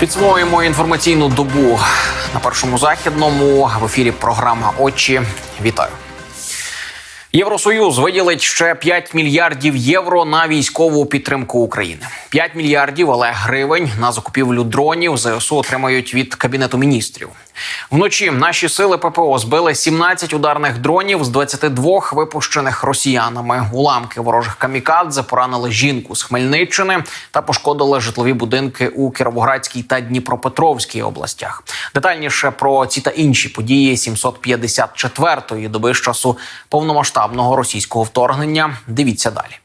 Підсумовуємо інформаційну добу на першому західному в ефірі. Програма Очі. Вітаю. Євросоюз виділить ще 5 мільярдів євро на військову підтримку України. 5 мільярдів, але гривень на закупівлю дронів ЗСУ отримають від кабінету міністрів. Вночі наші сили ППО збили 17 ударних дронів з 22 випущених росіянами. Уламки ворожих камікадзе поранили жінку з Хмельниччини та пошкодили житлові будинки у Кіровоградській та Дніпропетровській областях. Детальніше про ці та інші події 754-ї доби з часу повномасштабного російського вторгнення. Дивіться далі.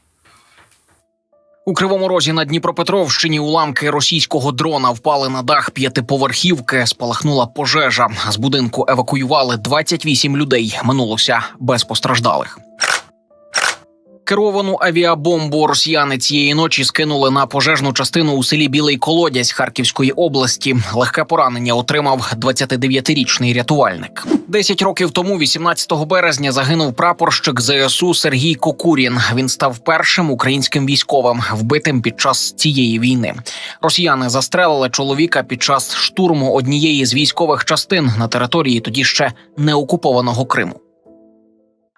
У кривому розі на Дніпропетровщині уламки російського дрона впали на дах п'ятиповерхівки. Спалахнула пожежа. З будинку евакуювали 28 людей. Минулося без постраждалих. Керовану авіабомбу росіяни цієї ночі скинули на пожежну частину у селі Білий Колодязь Харківської області. Легке поранення отримав 29-річний рятувальник. Десять років тому, 18 березня, загинув прапорщик ЗСУ Сергій Кокурін. Він став першим українським військовим, вбитим під час цієї війни. Росіяни застрелили чоловіка під час штурму однієї з військових частин на території тоді ще не окупованого Криму.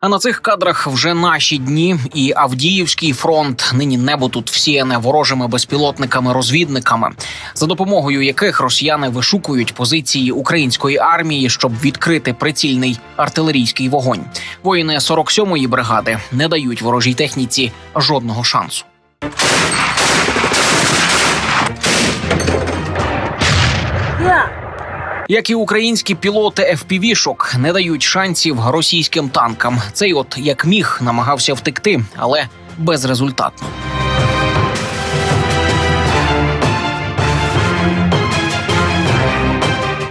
А на цих кадрах вже наші дні і Авдіївський фронт. Нині небо тут всіяне ворожими безпілотниками-розвідниками, за допомогою яких росіяни вишукують позиції української армії, щоб відкрити прицільний артилерійський вогонь. Воїни 47-ї бригади не дають ворожій техніці жодного шансу. Як і українські пілоти FPV-шок не дають шансів російським танкам. Цей от як міг намагався втекти, але безрезультатно.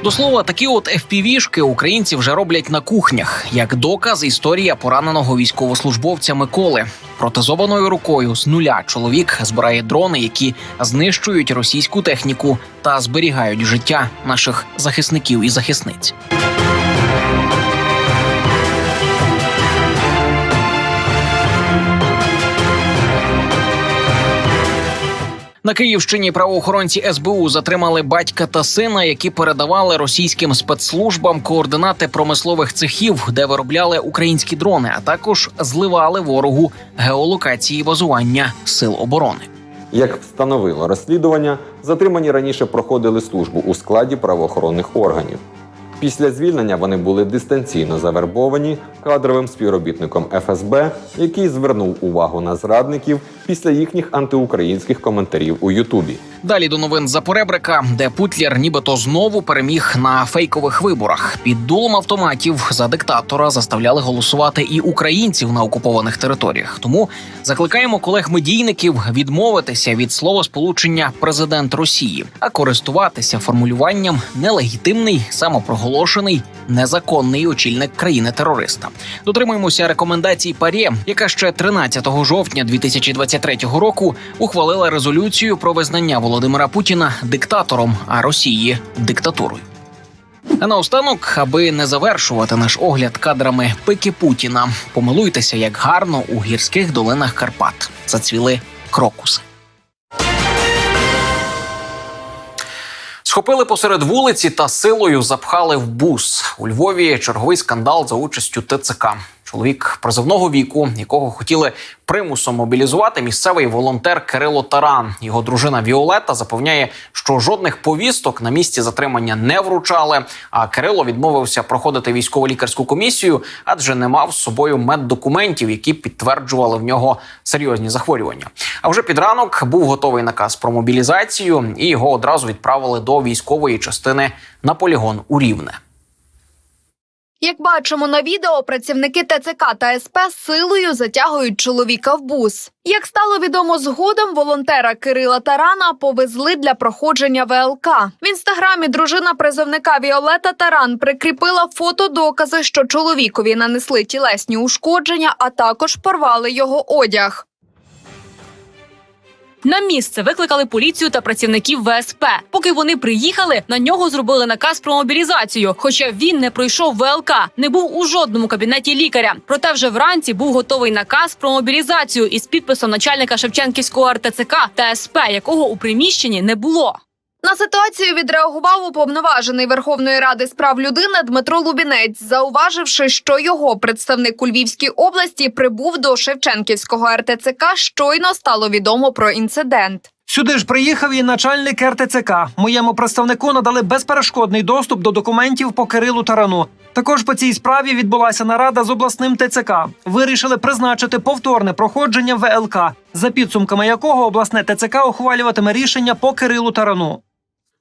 До слова, такі от FPV-шки українці вже роблять на кухнях. Як доказ, історія пораненого військовослужбовця Миколи. Протезованою рукою з нуля чоловік збирає дрони, які знищують російську техніку та зберігають життя наших захисників і захисниць. На Київщині правоохоронці СБУ затримали батька та сина, які передавали російським спецслужбам координати промислових цехів, де виробляли українські дрони, а також зливали ворогу геолокації базування сил оборони. Як встановило розслідування, затримані раніше проходили службу у складі правоохоронних органів. Після звільнення вони були дистанційно завербовані кадровим співробітником ФСБ, який звернув увагу на зрадників після їхніх антиукраїнських коментарів у Ютубі. Далі до новин за Поребрика, де Путлер нібито знову переміг на фейкових виборах. Під дулом автоматів за диктатора заставляли голосувати і українців на окупованих територіях. Тому закликаємо колег-медійників відмовитися від словосполучення президент Росії, а користуватися формулюванням нелегітимний, самопроголошений, незаконний очільник країни-терориста. Дотримуємося рекомендацій ПАРЄ, яка ще 13 жовтня 2023 року ухвалила резолюцію про визнання Володимира Путіна диктатором, а Росії диктатурою. А наостанок, аби не завершувати наш огляд кадрами пики Путіна, помилуйтеся, як гарно у гірських долинах Карпат зацвіли крокуси. Схопили посеред вулиці та силою запхали в бус. У Львові черговий скандал за участю ТЦК. Чоловік призовного віку, якого хотіли примусом мобілізувати, місцевий волонтер Кирило Таран. Його дружина Віолета запевняє, що жодних повісток на місці затримання не вручали. А Кирило відмовився проходити військово-лікарську комісію, адже не мав з собою меддокументів, які підтверджували в нього серйозні захворювання. А вже під ранок був готовий наказ про мобілізацію, і його одразу відправили до військової частини на полігон у Рівне. Як бачимо на відео, працівники ТЦК та СП силою затягують чоловіка в бус. Як стало відомо згодом, волонтера Кирила Тарана повезли для проходження ВЛК. В інстаграмі дружина призовника Віолета Таран прикріпила фотодокази, що чоловікові нанесли тілесні ушкодження, а також порвали його одяг. На місце викликали поліцію та працівників ВСП. Поки вони приїхали, на нього зробили наказ про мобілізацію. Хоча він не пройшов ВЛК, не був у жодному кабінеті лікаря. Проте вже вранці був готовий наказ про мобілізацію із підписом начальника Шевченківського РТЦК та СП, якого у приміщенні не було. На ситуацію відреагував уповноважений Верховної Ради з прав людини Дмитро Лубінець, зауваживши, що його представник у Львівській області прибув до Шевченківського РТЦК. Щойно стало відомо про інцидент. Сюди ж приїхав і начальник РТЦК. Моєму представнику надали безперешкодний доступ до документів по Кирилу Тарану. Також по цій справі відбулася нарада з обласним ТЦК. Вирішили призначити повторне проходження ВЛК, за підсумками якого обласне ТЦК ухвалюватиме рішення по Кирилу Тарану.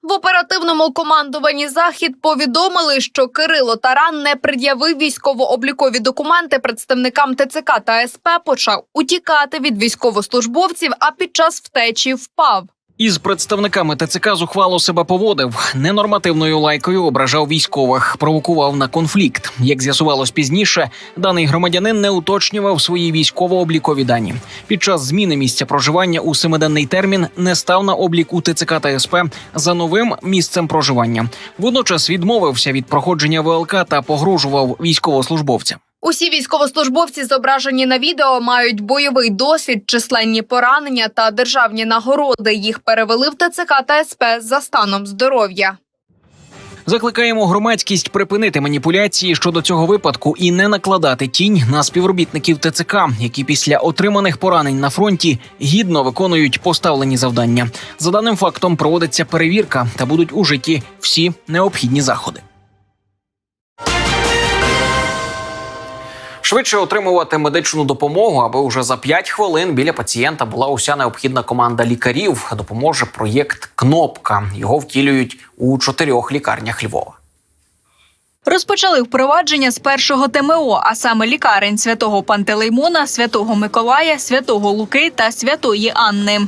В оперативному командуванні захід повідомили, що Кирило Таран не пред'явив військово-облікові документи представникам ТЦК та СП, почав утікати від військовослужбовців, а під час втечі впав. Із представниками ТЦК зухвало себе поводив. Ненормативною лайкою ображав військових, провокував на конфлікт. Як з'ясувалось пізніше, даний громадянин не уточнював свої військово-облікові дані. Під час зміни місця проживання у семиденний термін не став на облік у ТЦК та СП за новим місцем проживання. Водночас відмовився від проходження ВЛК та погрожував військовослужбовцям. Усі військовослужбовці, зображені на відео, мають бойовий досвід, численні поранення та державні нагороди. Їх перевели в ТЦК та СП за станом здоров'я. Закликаємо громадськість припинити маніпуляції щодо цього випадку і не накладати тінь на співробітників ТЦК, які після отриманих поранень на фронті гідно виконують поставлені завдання. За даним фактом проводиться перевірка та будуть ужиті всі необхідні заходи. Швидше отримувати медичну допомогу, аби уже за 5 хвилин біля пацієнта була уся необхідна команда лікарів. Допоможе проєкт Кнопка. Його втілюють у чотирьох лікарнях Львова. Розпочали впровадження з першого ТМО, а саме лікарень святого Пантелеймона, святого Миколая, святого Луки та святої Анни.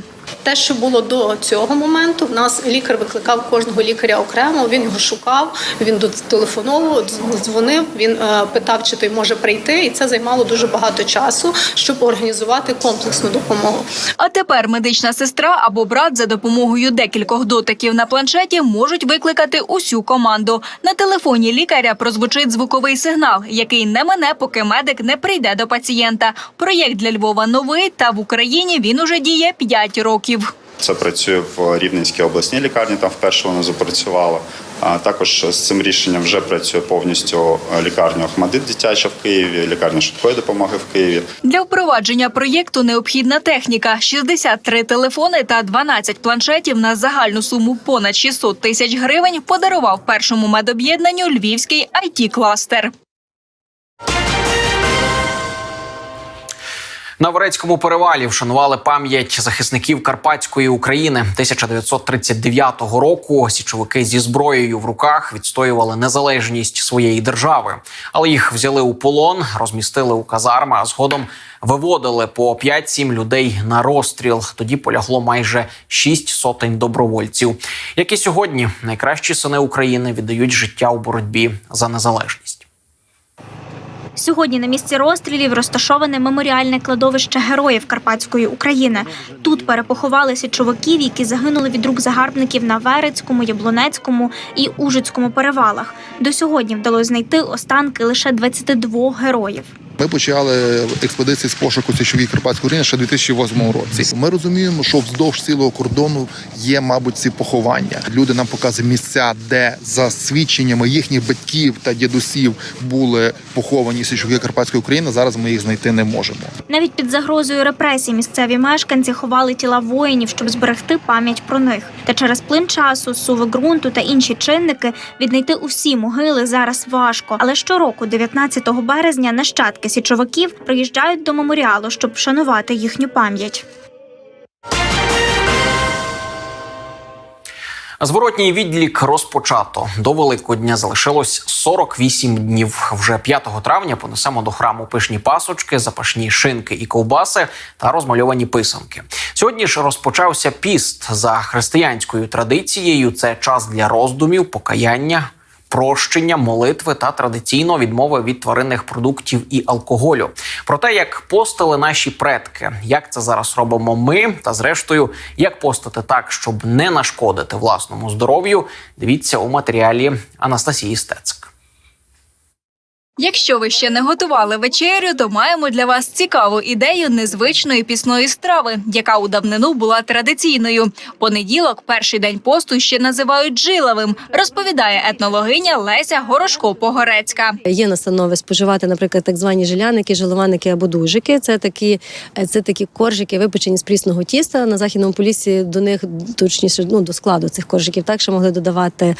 Те, що було до цього моменту, в нас лікар викликав кожного лікаря окремо. Він його шукав, він телефонував, дзвонив. Він е, питав, чи той може прийти, і це займало дуже багато часу, щоб організувати комплексну допомогу. А тепер медична сестра або брат за допомогою декількох дотиків на планшеті можуть викликати усю команду. На телефоні лікаря прозвучить звуковий сигнал, який не мене, поки медик не прийде до пацієнта. Проєкт для Львова новий, та в Україні він уже діє 5 років. Це працює в Рівненській обласній лікарні, там вперше воно запрацювало. А також з цим рішенням вже працює повністю лікарня Охмадит дитяча в Києві, лікарня швидкої допомоги в Києві. Для впровадження проєкту необхідна техніка: 63 телефони та 12 планшетів на загальну суму понад 600 тисяч гривень подарував першому медоб'єднанню Львівський it кластер На Варецькому перевалі вшанували пам'ять захисників Карпатської України 1939 року. Січовики зі зброєю в руках відстоювали незалежність своєї держави, але їх взяли у полон, розмістили у казарми, а згодом виводили по 5-7 людей на розстріл. Тоді полягло майже 6 сотень добровольців. Як і сьогодні, найкращі сини України віддають життя у боротьбі за незалежність. Сьогодні на місці розстрілів розташоване меморіальне кладовище героїв Карпатської України. Тут перепоховали січовиків, які загинули від рук загарбників на Верецькому, Яблонецькому і Ужицькому перевалах. До сьогодні вдалося знайти останки лише 22 героїв. Ми почали експедиції з пошуку січовій Карпатської України ще в 2008 році. Ми розуміємо, що вздовж цілого кордону є, мабуть, ці поховання. Люди нам показують місця, де за свідченнями їхніх батьків та дідусів були поховані січові Карпатської України. Зараз ми їх знайти не можемо. Навіть під загрозою репресій місцеві мешканці ховали тіла воїнів, щоб зберегти пам'ять про них. Та через плин часу, суви ґрунту та інші чинники віднайти усі могили зараз важко. Але щороку, 19 березня, нащадки січовиків приїжджають до меморіалу, щоб вшанувати їхню пам'ять. Зворотній відлік розпочато. До Великодня залишилось 48 днів. Вже 5 травня понесемо до храму пишні пасочки, запашні шинки і ковбаси та розмальовані писанки. Сьогодні ж розпочався піст за християнською традицією. Це час для роздумів, покаяння. Прощення, молитви та традиційно відмови від тваринних продуктів і алкоголю. Про те, як постили наші предки, як це зараз робимо ми, та зрештою, як постити так, щоб не нашкодити власному здоров'ю. Дивіться у матеріалі Анастасії Стецик. Якщо ви ще не готували вечерю, то маємо для вас цікаву ідею незвичної пісної страви, яка у давнину була традиційною. Понеділок, перший день посту, ще називають жиловим, розповідає етнологиня Леся Горошко-Погорецька. Є настанови споживати, наприклад, так звані жиляники, жилованики або дужики. Це такі, це такі коржики, випечені з прісного тіста. На західному полісі до них точніше ну до складу цих коржиків так ще могли додавати.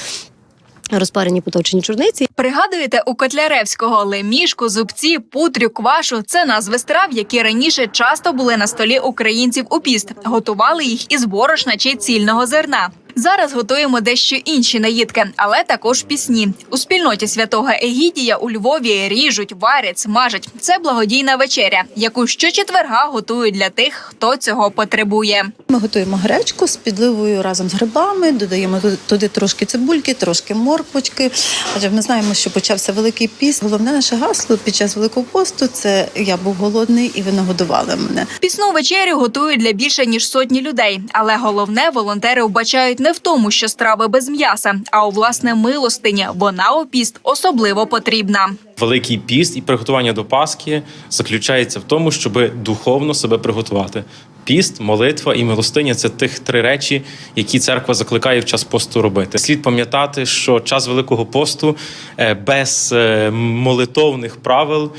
Розпарені поточені чорниці. Пригадуєте у Котляревського лемішку, зубці, путрю, квашу це назви страв, які раніше часто були на столі українців у піст. Готували їх із борошна чи цільного зерна. Зараз готуємо дещо інші наїдки, але також пісні. У спільноті святого Егідія у Львові ріжуть, варять, смажать. Це благодійна вечеря, яку щочетверга готують для тих, хто цього потребує. Ми готуємо гречку з підливою разом з грибами, додаємо туди- трошки цибульки, трошки морквочки. Адже ми знаємо, що почався великий піст. Головне наше гасло під час великого посту це я був голодний і ви нагодували мене. Пісну вечерю готують для більше ніж сотні людей. Але головне волонтери вбачають не в тому, що страви без м'яса, а у власне милостині. Вона у піст особливо потрібна. Великий піст і приготування до Пасхи заключається в тому, щоб духовно себе приготувати. Піст, молитва і милостиня це тих три речі, які церква закликає в час посту робити. Слід пам'ятати, що час Великого посту е, без е, молитовних правил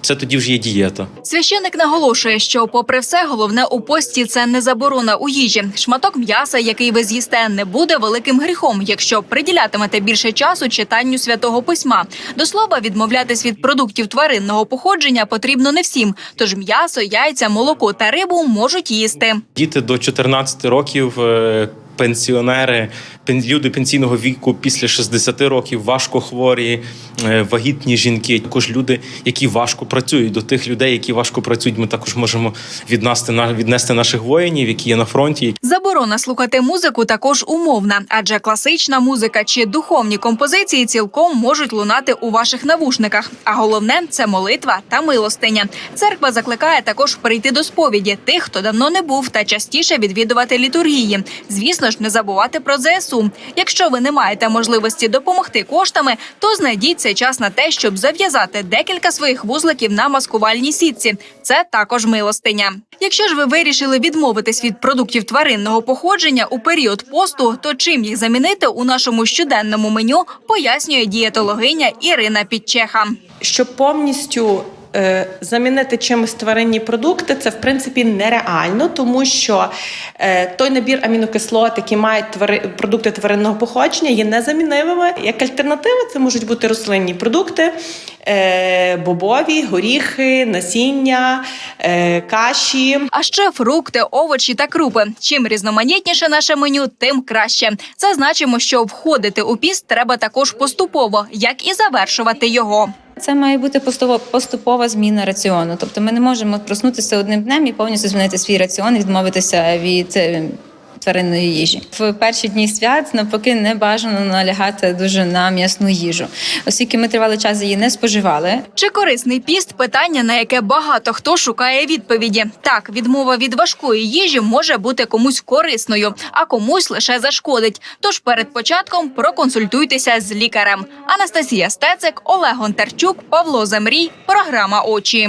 це тоді вже є дієта. Священик наголошує, що, попри все, головне у пості це не заборона у їжі. Шматок м'яса, який ви з'їсте, не буде великим гріхом, якщо приділятимете більше часу читанню святого письма. До слова, відмовлятись від продуктів тваринного походження потрібно не всім. Тож м'ясо, яйця, молоко та рибу можуть їсти. Діти до 14 років. Пенсіонери, пен- люди пенсійного віку після 60 років, важко хворі, е, вагітні жінки, також люди, які важко працюють. До тих людей, які важко працюють, ми також можемо віднести віднести наших воїнів, які є на фронті, Заборона слухати музику також умовна, адже класична музика чи духовні композиції цілком можуть лунати у ваших навушниках. А головне це молитва та милостиня. Церква закликає також прийти до сповіді тих, хто давно не був, та частіше відвідувати літургії. Звісно ж, не забувати про ЗСУ. Якщо ви не маєте можливості допомогти коштами, то знайдіть цей час на те, щоб зав'язати декілька своїх вузликів на маскувальній сітці. Це також милостиня. Якщо ж ви вирішили відмовитись від продуктів тваринного походження у період посту, то чим їх замінити у нашому щоденному меню, пояснює дієтологиня Ірина Підчеха. щоб повністю замінити чимось тваринні продукти, це в принципі нереально, тому що е, той набір амінокислот, які мають твари, продукти тваринного походження, є незамінними. Як альтернатива, це можуть бути рослинні продукти, е, бобові, горіхи, насіння, е, каші. А ще фрукти, овочі та крупи. Чим різноманітніше наше меню, тим краще. Зазначимо, що входити у піст треба також поступово, як і завершувати його. Це має бути поступова зміна раціону. Тобто ми не можемо проснутися одним днем і повністю змінити свій раціон, і відмовитися від е, тваринної їжі. В перші дні свят навпаки не бажано налягати дуже на м'ясну їжу, оскільки ми тривалий час її не споживали. Чи корисний піст питання, на яке багато хто шукає відповіді. Так, відмова від важкої їжі може бути комусь корисною, а комусь лише зашкодить. Тож перед початком проконсультуйтеся з лікарем. Анастасія Стецик, Олег Гонтарчук, Павло Замрій. Програма очі.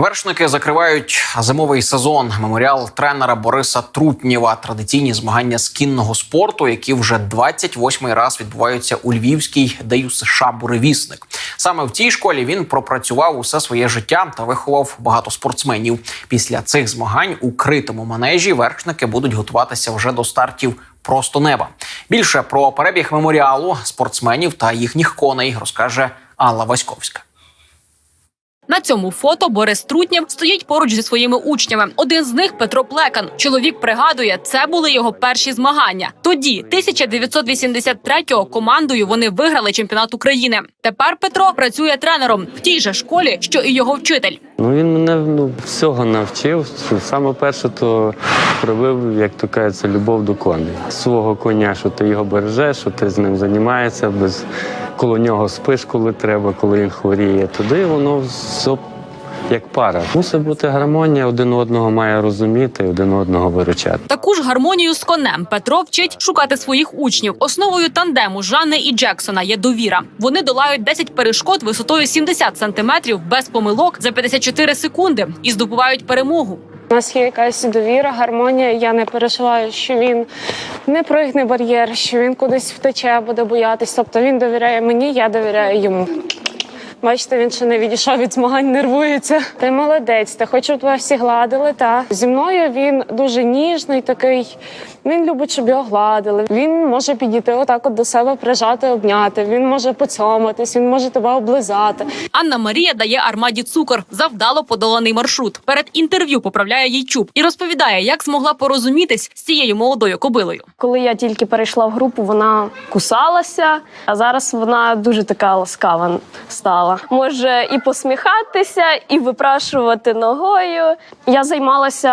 Вершники закривають зимовий сезон. Меморіал тренера Бориса Трутнєва. Традиційні змагання з кінного спорту, які вже 28-й раз відбуваються у Львівській ДЮСШ Буревісник. Саме в цій школі він пропрацював усе своє життя та виховав багато спортсменів. Після цих змагань у критому манежі вершники будуть готуватися вже до стартів просто неба. Більше про перебіг меморіалу, спортсменів та їхніх коней розкаже Алла Васьковська. На цьому фото Борис Трутнєв стоїть поруч зі своїми учнями. Один з них Петро Плекан. Чоловік пригадує, це були його перші змагання. Тоді, 1983-го, командою вони виграли чемпіонат України. Тепер Петро працює тренером в тій же школі, що і його вчитель. Ну він мене ну, всього навчив. Саме перше, то привив, як то кажеться, любов до коней. Свого коня, що ти його бережеш, що ти з ним займаєшся, без коло нього спиш, коли треба, коли він хворіє. Туди воно як пара. Мусить бути гармонія, один одного має розуміти, один одного виручати. Таку ж гармонію з конем Петро вчить шукати своїх учнів. Основою тандему Жанни і Джексона є довіра. Вони долають 10 перешкод висотою 70 сантиметрів без помилок за 54 секунди і здобувають перемогу. У нас є якась довіра, гармонія. Я не переживаю, що він не пригне бар'єр, що він кудись втече, буде боятись. Тобто він довіряє мені, я довіряю йому. Бачите, він ще не відійшов від змагань, нервується. Ти молодець, ти хочу, тебе всі гладили. Та зі мною він дуже ніжний, такий. Він любить, щоб його гладили. Він може підійти отак от до себе, прижати, обняти. Він може поцьоматись, він може тебе облизати. Анна Марія дає армаді цукор за вдало подоланий маршрут. Перед інтерв'ю поправляє їй чуб і розповідає, як змогла порозумітись з цією молодою кобилою. Коли я тільки перейшла в групу, вона кусалася, а зараз вона дуже така ласкава стала. Може і посміхатися, і випрашувати ногою. Я займалася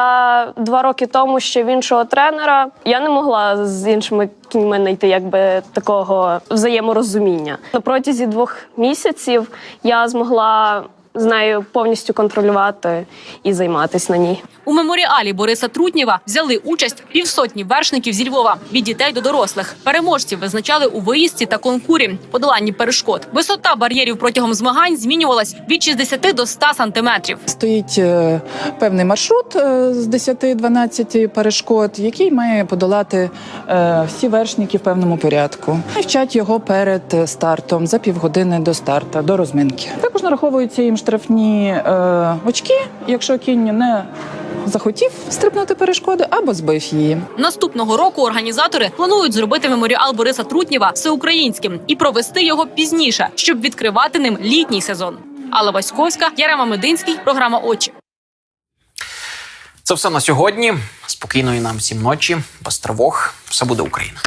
два роки тому ще в іншого тренера. Я не могла з іншими кіньми знайти якби такого взаєморозуміння. На протязі двох місяців я змогла з нею повністю контролювати і займатися на ній. У меморіалі Бориса Трутнєва взяли участь півсотні вершників зі Львова від дітей до дорослих. Переможців визначали у виїзді та конкурі, подоланні перешкод. Висота бар'єрів протягом змагань змінювалась від 60 до 100 сантиметрів. Стоїть е, певний маршрут е, з 10-12 перешкод, який має подолати е, всі вершники в певному порядку. І вчать його перед стартом за півгодини до старту, до розминки. Також нараховуються їм штрафні е, очки, якщо кінь не захотів стрибнути перешкоди або збив її. Наступного року організатори планують зробити меморіал Бориса Трутнєва всеукраїнським і провести його пізніше, щоб відкривати ним літній сезон. Алла Васьковська, Ярема Мединський, програма Очі. Це все на сьогодні. Спокійної нам всім ночі, без тривог. Все буде Україна.